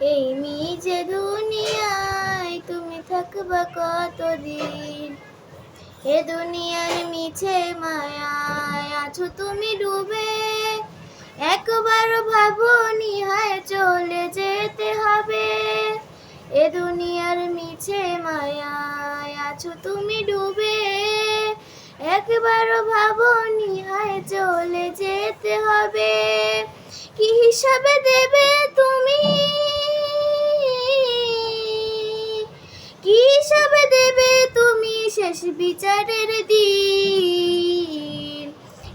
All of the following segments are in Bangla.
এই মিছে দুনিয়ায় তুমি থাকবা কতদিন? এ দুনিয়ার মিছে মায়ায় আছো তুমি ডুবে। একবার ভাবনি হয় চলে যেতে হবে। এ দুনিয়ার মিছে মায়ায় আছো তুমি ডুবে। একবার ভাবনি হয় চলে যেতে হবে। কি হিসাবে দেবে তুমি?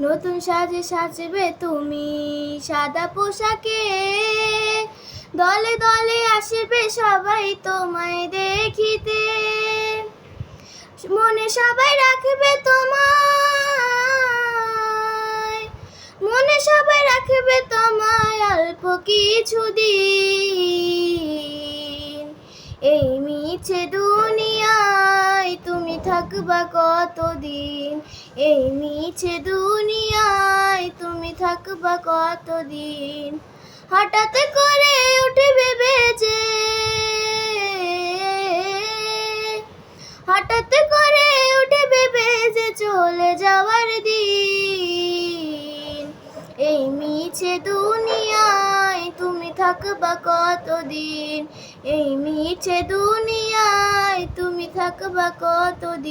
নতুন সাজে সাজবে তুমি সাদা পোশাকে। দলে দলে আসবে সবাই তোমায় দেখিতে। মনে সবাই রাখবে তোমায়। মনে সবাই রাখবে তোমায় অল্প কিছু দিন এই মিছে তুমি থাকবা কতদিন? এই মিছে দুনিয়ায় তুমি থাকবা কতদিন? হঠাৎ করে উঠবে বেজে হঠাৎ করে উঠবে বেজে চলে যাওয়ার দিন। এই মিছে দুনিয়ায় তুমি থাকবা কতদিন? এই মিছে দুনিয়ায় তুমি থাকবা কতদিন?